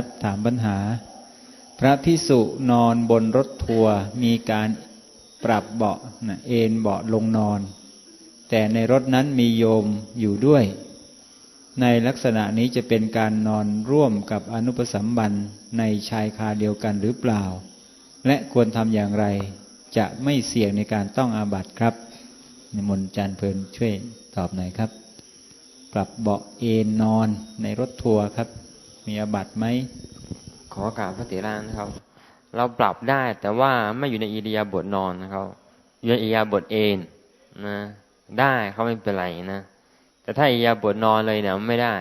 ครับ ถามปัญหา พระพิสุนอนบนรถทัวร์มีการปรับเบาะนะเอนเบาะลงนอน แต่ในรถนั้นมีโยมอยู่ด้วย ในลักษณะนี้จะเป็นการนอนร่วมกับอนุปสัมบันในชายคาเดียวกันหรือเปล่า และควรทำอย่างไร จะไม่เสี่ยงในการต้องอาบัติครับนมนจารย์เพลินช่วยตอบหน่อยครับ ปรับเบาะเอนนอนในรถทัวร์ครับ มีอาบัติไหมขอโอกราบพระเถระนะครับ เราปรับได้แต่ว่าไม่อยู่ในอิริยาบถนอนนะครับ อยู่ในอิริยาบถเอนนะได้เขาไม่เป็นไรนะแต่ถ้าอิริยาบถนอนเลยเนี่ยไม่ได้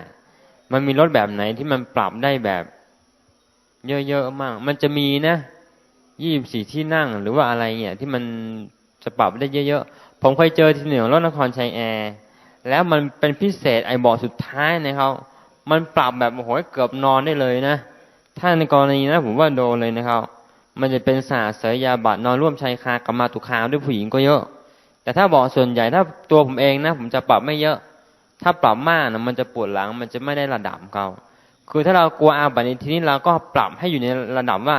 มันมีรถแบบไหนที่มันปรับได้แบบ เยอะๆมาก มันจะมีนะยี่บสี่ที่นั่งหรือว่าอะไรเนี่ย ที่มันจะปรับได้เยอะๆผมเคยเจอที่หนือรถนครชัยแอร์แล้วมันเป็นพิเศษไอ้เบาะสุดท้ายนะครับ มันปรับแบบโอ้โหเกือบนอนได้เลยนะ ถ้าในกรณีนะผมว่าโดนเลยนะครับ มันจะเป็นสาเสยยาบัตรนอนร่วมชายคากับมาตุคามด้วยผู้หญิงก็เยอะ แต่ถ้าบอกส่วนใหญ่ถ้าตัวผมเองนะ ผมจะปรับไม่เยอะ ถ้าปรับมากนะมันจะปวดหลังมันจะไม่ได้ระดับเขาคือถ้าเรากลัวอาบัติในที่นี้เราก็ปรับให้อยู่ในระดับว่า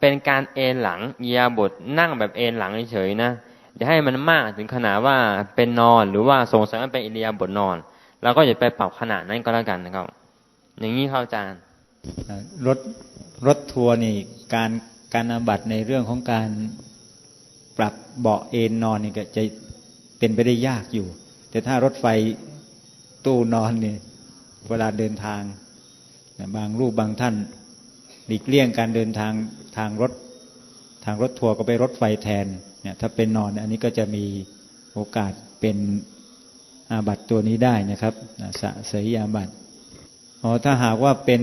เป็นการเอนหลังเยียบทนั่งแบบเอนหลังเฉยๆนะอย่าให้มันมากถึงขนาดว่าเป็นนอนหรือว่าสงสัยมันเป็นอิเลียบทนอนเราก็อย่าไปปรับขนาดนั้นก็แล้วกันนะครับ อย่างนี้เข้าอาจารย์รถรถทัวร์นี่การการอาบัตในเรื่องของการปรับเบาะเอนนอนนี่ก็จะเป็นไปได้ยากอยู่ แต่ถ้ารถไฟตู้นอนเนี่ยเวลาเดินทาง บางรูปบางท่านหลีกเลี่ยงการเดินทางทางรถทางรถทัวร์ก็ไปรถไฟแทนเนี่ยถ้าเป็นนอนอันนี้ก็จะมีโอกาสเป็นอาบัตตัวนี้ได้นะครับสะเสยอาบัต อ๋อถ้าหากว่าเป็น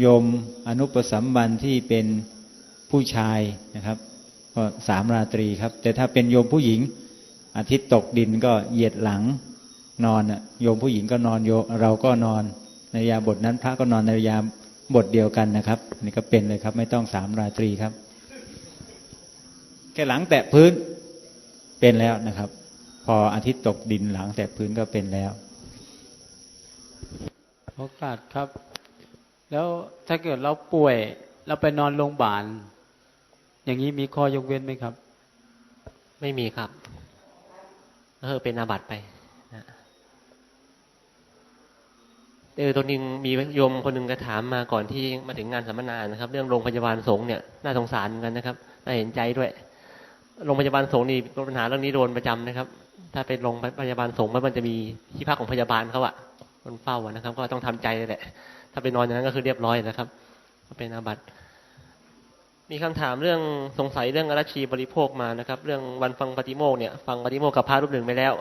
โยมอนุปสัมบันที่เป็นผู้ชายนะครับ ก็สามราตรีครับ แต่ถ้าเป็นโยมผู้หญิง อาทิตย์ตกดินก็เหยียดหลังนอนโยมผู้หญิงก็นอนโยเราก็นอนในยาบทนั้นพระก็นอนในยาบทเดียวกันนะครับนี่ก็เป็นเลยครับ ไม่ต้องสามราตรีครับ แค่หลังแตะพื้นเป็นแล้วนะครับ พออาทิตย์ตกดินหลังแตะพื้นก็เป็นแล้ว โอกาสครับ แล้วถ้าเกิดเราป่วยเราไปนอนโรงพยาบาล อย่างนี้มีข้อยกเว้นไหมครับ ไม่มีครับเออเป็นอาบัติไปนะเออตัวนึงมีโยมคนหนึ่งก็ถามมาก่อนที่มาถึงงานสัมมนานะครับ เรื่องโรงพยาบาลสงฆ์เนี่ยน่าสงสารเหมือนกันนะครับน่าเห็นใจด้วยโรงพยาบาลสงฆ์นี่ปัญหาเรื่องนี้โดนประจำนะครับ ถ้าเป็นโรงพยาบาลสงฆ์มันจะมีที่พักของพยาบาลเขาอะ คนเฝ้าอะนะครับ ก็ต้องทำใจเลยแหละ ถ้าไปนอนอย่างนั้นก็คือเรียบร้อยนะครับก็เป็นอาบัติมีคำถามเรื่องสงสัยเรื่องอรัชชีบริโภคมานะครับ เรื่องวันฟังปฏิโมกเนี่ย ฟังปฏิโมกกับพระรูปหนึ่งไปแล้ว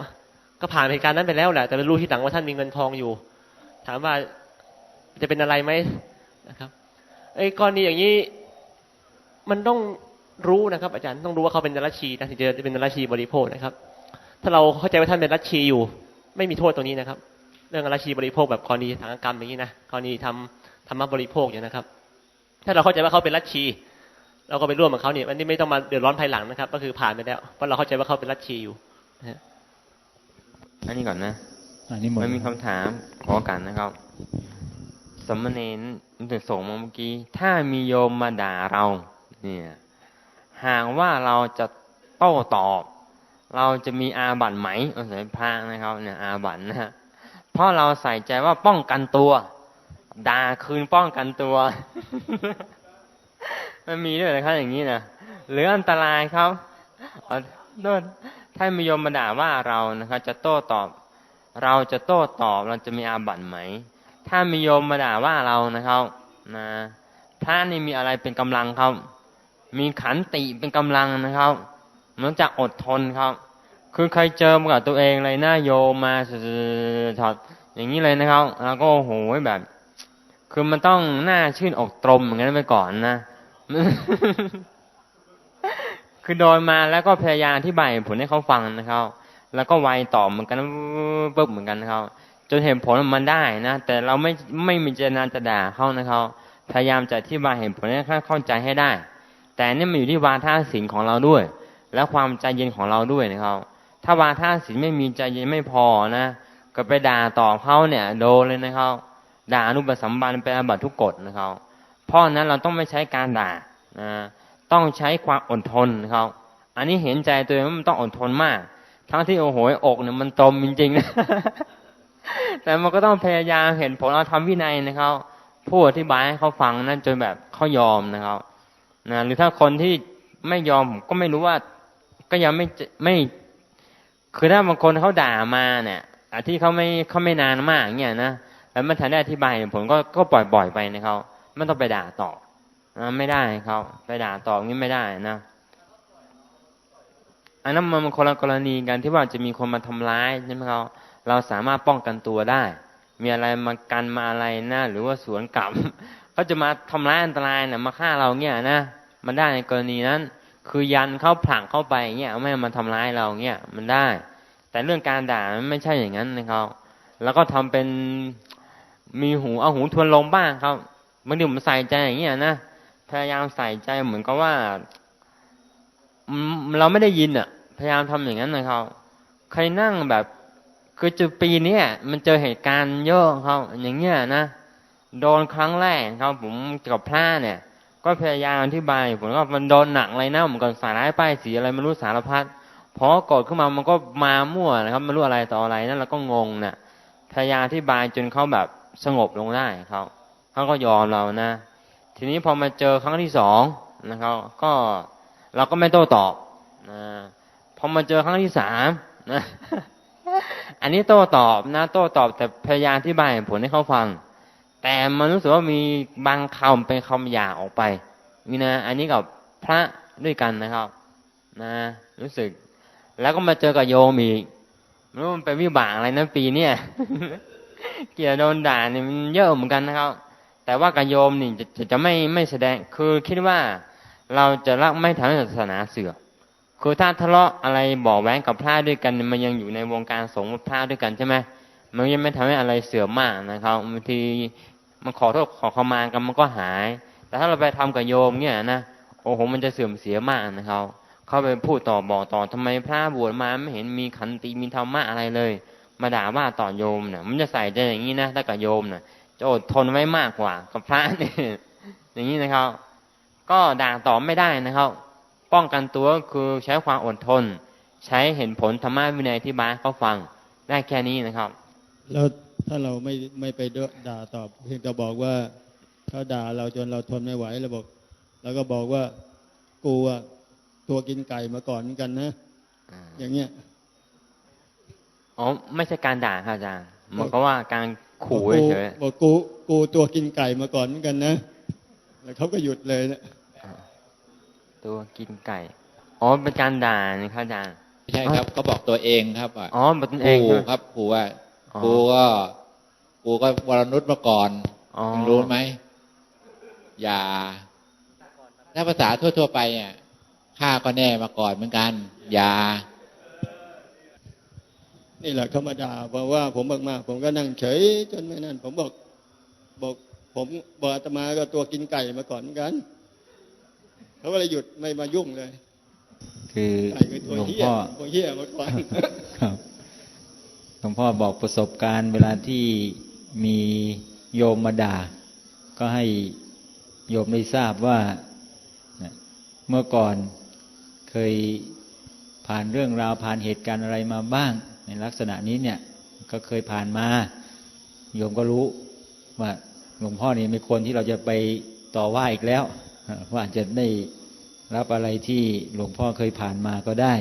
ก็ผ่านเหตุการณ์นั้นไปแล้วแหละแต่ไม่รู้ที่หลังว่าท่านมีเงินทองอยู่ ถามว่าจะเป็นอะไรไหมนะครับไอ้กรณีอย่างนี้มันต้องรู้นะครับ อาจารย์ต้องรู้ว่าเขาเป็นนรัชชีนะถึงจะเป็นนรัชชีบริโภคนะครับ ถ้าเราเข้าใจว่าท่านเป็นรัชีอยู่ ไม่มีโทษตรงนี้นะครับ เรื่องนรัชชีบริโภคแบบกรณีทางกรรมอย่างนี้นะกรณีทำธรรมบริโภคอย่างนะครับ ถ้าเราเข้าใจว่าเขาเป็นรัชชี เราก็ไปร่วมกับเขาเนี่ยอันนี้ไม่ต้องมาเดือดร้อนภายหลังนะครับ ก็คือผ่านไปแล้วเพราะเราเข้าใจว่าเขาเป็นรัชชีอยู่นะฮะอันนี้ก่อนนะอันนี้หมดมันมีคำถามขอกันนะครับสมณเณรถึงส่งมาเมื่อกี้ ถ้ามีโยมมาด่าเรา เนี่ย หากว่าเราจะโต้ตอบ เราจะมีอาบัติไหมเออสายพระนะครับ เนี่ย อาบัตินะฮะ เพราะเราใส่ใจว่าป้องกันตัวด่าคืนป้องกันตัว มันมีด้วยนะครับอย่างนี้นะหรืออันตรายครับเอาโทษถ้ามียมมาด่าว่าเรานะครับ จะโต้ตอบ เราจะโต้ตอบเราจะมีอาบัติไหม ถ้ามียมมาด่าว่าเรานะครับนะพระนี่มีอะไรเป็นกำลังครับ มีขันติเป็นกำลังนะครับมันจะอดทนครับ คือใครเจอมากับตัวเองเลยหน้าโยมมาถอดอย่างนี้เลยนะครับ แล้วก็โอ้โหแบบ คือมันต้องหน้าชื่นอกตรมอย่างนั้นไปก่อนนะ คือโดนมาแล้วก็พยายามอธิบายผลให้เขาฟังนะครับ แล้วก็ไวตอบเหมือนกันปุ๊บเหมือนกันนะครับ จนเห็นผลมันได้นะ แต่เราไม่ไม่มีเจตนาจะด่าเขานะครับ พยายามจะอธิบายเหตุผลให้เขาเข้าใจให้ได้ แต่นี่มันอยู่ที่วาทศิลป์ของเราด้วย และความใจเย็นของเราด้วยนะครับ ถ้าวาทศิลไม่มีใจเย็นไม่พอนะก็ไปด่าต่อเขาเนี่ย โดนเลยนะครับด่าอนุปสัมบันเป็นอาบัตทุกกฎนะครับเพราะนั้นเราต้องไม่ใช้การด่านะต้องใช้ความอดทนเขาอันนี้เห็นใจตัวเองว่ามันต้องอดทนมาก ทั้งที่โอ้โหอกเนี่ยมันตมจริงๆนะแต่มันก็ต้องพยายามเห็นผลเราทำวินัยนะครับพูดอธิบายให้เขาฟังนั่นจนแบบเขายอมนะครับนะหรือถ้าคนที่ไม่ยอมก็ไม่รู้ว่าก็ยังไม่ไม่ คือถ้าบางคนเขาด่ามาเนี่ยที่เขาไม่เขาไม่นานมากเนี่ยนะแล้วมันทันได้อธิบายผลก็ก็ปล่อยปล่อยไปนะครับไม่ต้องไปด่าต่อนะไม่ได้ครับไปด่าต่องี้ไม่ได้นะอันนั้นมันคนละกรณีกันที่ว่าจะมีคนมาทำร้ายใช่ไหมครับเราสามารถป้องกันตัวได้ มีอะไรมากันมาอะไรนะหรือว่าสวนกลับเขาจะมาทำร้ายอันตรายเนี่ยมาฆ่าเราเนี่ยนะมันได้ในกรณีนั้น คือยันเข้าผลักเข้าไปเนี่ยไม่มาทำร้ายเราเนี่ยมันได้ แต่เรื่องการด่ามันไม่ใช่อย่างนั้นนะครับ แล้วก็ทำเป็นมีหูเอาหูทวนลมบ้างครับบางทีผมใส่ใจอย่างเงี้ยนะพยายามใส่ใจเหมือนกับว่าเราไม่ได้ยินอะ พยายามทำอย่างนั้นนะครับใครนั่งแบบคือจุดปีนี้มันเจอเหตุการณ์เยอะครับอย่างเงี้ยนะโดนครั้งแรกครับผมกับพระเนี่ย ก็พยายามอธิบายผมก็มันโดนหนักเลยนะเหมือนกับสาร้ายป้ายสีอะไรไม่รู้สารพัดพอกดขึ้นมามันก็มามั่วนะครับไม่รู้อะไรต่ออะไรนั่นเราก็งงเนี่ยพยายามอธิบายจนเขาแบบสงบลงได้ครับเขาก็ยอมเรานะ ทีนี้พอมาเจอครั้งที่สองนะครับ ก็เราก็ไม่โต้ตอบนะพอมาเจอครั้งที่สามนะอันนี้โต้ตอบนะ โต้ตอบแต่พยายามอธิบายผลให้เขาฟัง แต่มันรู้สึกว่ามีบางคำเป็นคำหยาออกไปนี่นะอันนี้กับพระด้วยกันนะครับ นะ รู้สึก แล้วก็มาเจอกับโยมอีกไม่รู้มันเป็นวิบากอะไรนะปีเนี้ยเกี่ยวโดนด่าเนี่ยมันเยอะเหมือนกันนะครับ แต่ว่ากับโยมนี่จะจะจะไม่ไม่แสดง คือคิดว่าเราจะรักไม่ทำให้ศาสนาเสื่อมคือถ้าทะเลาะอะไรบอกแว้งกับพระด้วยกัน มันยังอยู่ในวงการสงฆ์พระด้วยกันใช่ไหม มันยังไม่ทำให้อะไรเสื่อมมากนะครับบางทีมันขอโทษขอเข้ามากันมันก็หาย แต่ถ้าเราไปทำกับโยมเนี่ยนะโอ้โหมันจะเสื่อมเสียมากนะครับ เขาไปพูดต่อบอกต่อทำไมพระบวชมาไม่เห็นมีขันติมีธรรมะอะไรเลย มาด่าว่าต่อโยมเนี่ยมันจะใส่ใจอย่างนี้นะถ้ากับโยมเนี่ยจะอดทนไว้มากกว่า กับพระเนี่ยอย่างนี้นะครับ ก็ด่าตอบไม่ได้นะครับ ป้องกันตัวคือใช้ความอดทน ใช้เห็นผลธรรมะวินัยที่บ้านเขาฟังได้แค่นี้นะครับ แล้วถ้าเราไม่ไม่ไปด่าตอบ เพียงแต่บอกว่าเขาด่าเราจนเราทนไม่ไหวเราบอกแล้วก็บอกว่ากูอะตัวกินไก่มาก่อนเหมือนกันนะอย่างเงี้ยอ๋อไม่ใช่การด่าครับอาจารย์เหมันก็ว่าการขู่บอกกูเฉยบอกกูกูตัวกินไก่มาก่อนเหมือนกันนะแล้วเขาก็หยุดเลยนะๆตัวกินไก่อ๋อเป็นการด่านี่ครับอาจารย์ไม่ใช่ครับก็บอกตัวเองครับว่าอ๋อบอกตนเองกูใช่ไหมครับกูว่าอ๋อ กูก็กูก็วรนุษย์มาก่อนอ๋อมึงรู้ไหมอย่าถ้าภาษาทั่ว ๆ ไปอะข้าก็แน่มาก่อนเหมือนกัน อย่า นี่แหละเขามาด่าเพราะว่าผมมากๆผมก็นั่งเฉย จนไม่นั่น ผมบอกบอก ผมบอกอาตมาก็ตัวกินไก่มาก่อนเหมือนกันเขาก็เลยหยุดไม่มายุ่งเลย คือไก่คือตัวหลวงเหี้ยพ่อตัวเหี้ยมาก่อนครับ หลวงพ่อบอกประสบการณ์เวลาที่มีโยมมาด่า ก็ให้โยมได้ทราบว่า เมื่อก่อนเคยผ่านเรื่องราวผ่านเหตุการณ์อะไรมาบ้าง ในลักษณะนี้เนี่ย ก็เคยผ่านมา โยมก็รู้ว่าหลวงพ่อนี่ไม่ควรที่เราจะไปต่อว่าอีกแล้ว ว่าจะได้รับอะไรที่หลวงพ่อเคยผ่านมาก็ได้